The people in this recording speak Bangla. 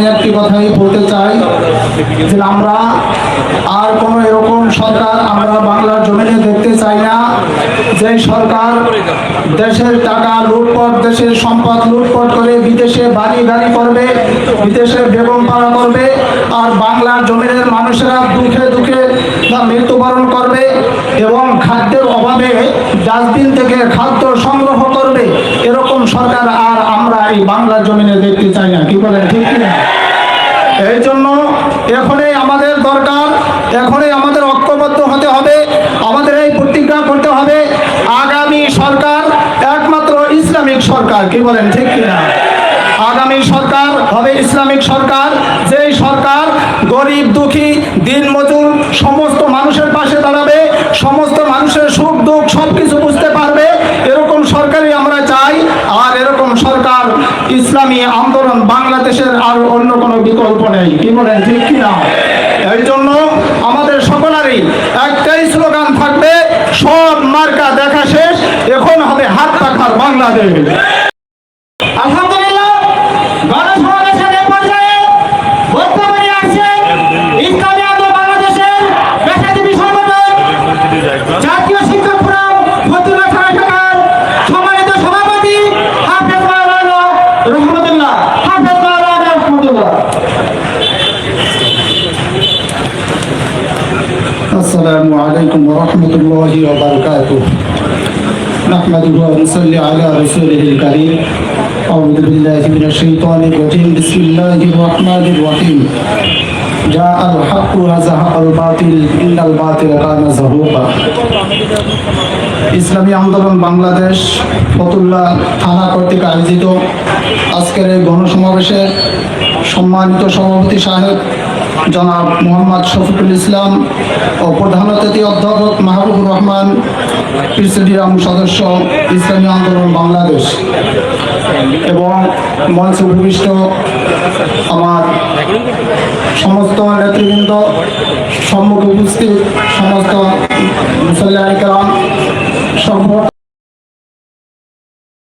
আমি একটি কথাই বলতে চাই যে আমরা আর কোনো এরকম সরকার আমরা বাংলার জমিনে দেখতে চাই না। যে সরকার দেশের টাকা লুটপাট, দেশের সম্পদ লুটপাট করে বিদেশে বাড়ি গাড়ি করবে, বিদেশে বেগম পাড়া করবে, আর বাংলার জমিনের মানুষেরা দুঃখে দুঃখে মৃত্যুবরণ করবে এবং খাদ্যের অভাবে ডাস্টবিন থেকে খাদ্য সংগ্রহ করবে, এরকম সরকার আর আমরা এই বাংলার জমিনে দেখতে চাই না। কি বলেন? এই জন্য এখনই আমাদের দরকার, এখনই আমাদের ঐক্যবদ্ধ হতে হবে, আমাদের এই প্রতিজ্ঞা করতে হবে, আগামী সরকার একমাত্র ইসলামিক সরকার, কি বলেন, ঠিক কিনা? আগামী সরকার হবে ইসলামিক সরকার, যেই সরকার গরিব, দুঃখী দিন মজুর সমস্ত মানুষের পাশে দাঁড়াবে সমস্ত মানুষের সুখ দুঃখ সব কিছু বুঝতে পারবে এরকম সরকারই আমরা চাই আর এরকম সরকার ইসলামী আন্দোলন বাংলাদেশের আর অন্য কোনো বিকল্প নেই। কি বলেন, ঠিক কিনা? এই জন্য আমাদের সকলেরই একটাই স্লোগান থাকবে, সব মার্কা দেখা শেষ, এখন হবে হাত পাখার বাংলাদেশ। আলহামদুলিল্লাহ। عليكم ورحمة الله وبركاته نحمده ونصلي على رسوله الكريم أعوذ بالله من الشيطان الرجيم بسم الله الرحمن الرحيم جاء الحق وزهق الباطل إن الباطل كان زهوقا ইসলামী আন্দোলন বাংলাদেশ ফতুল্লা থানা কর্তৃক আয়োজিত আজকের এই গণসমাবেশে সম্মানিত সভাপতি সাহেব জনাব মোহাম্মদ শফিকুল ইসলাম ও প্রধান অতিথি অধ্যাপক মাহবুবুর রহমান প্রেসিডিয়াম সদস্য ইসলামী আন্দোলন বাংলাদেশ। এবং মঞ্চে উপবিষ্ট আমার সমস্ত নেতৃবৃন্দ, সম্মুখে উপস্থিত সমস্ত মুসল্লাম সর্বপ্রথম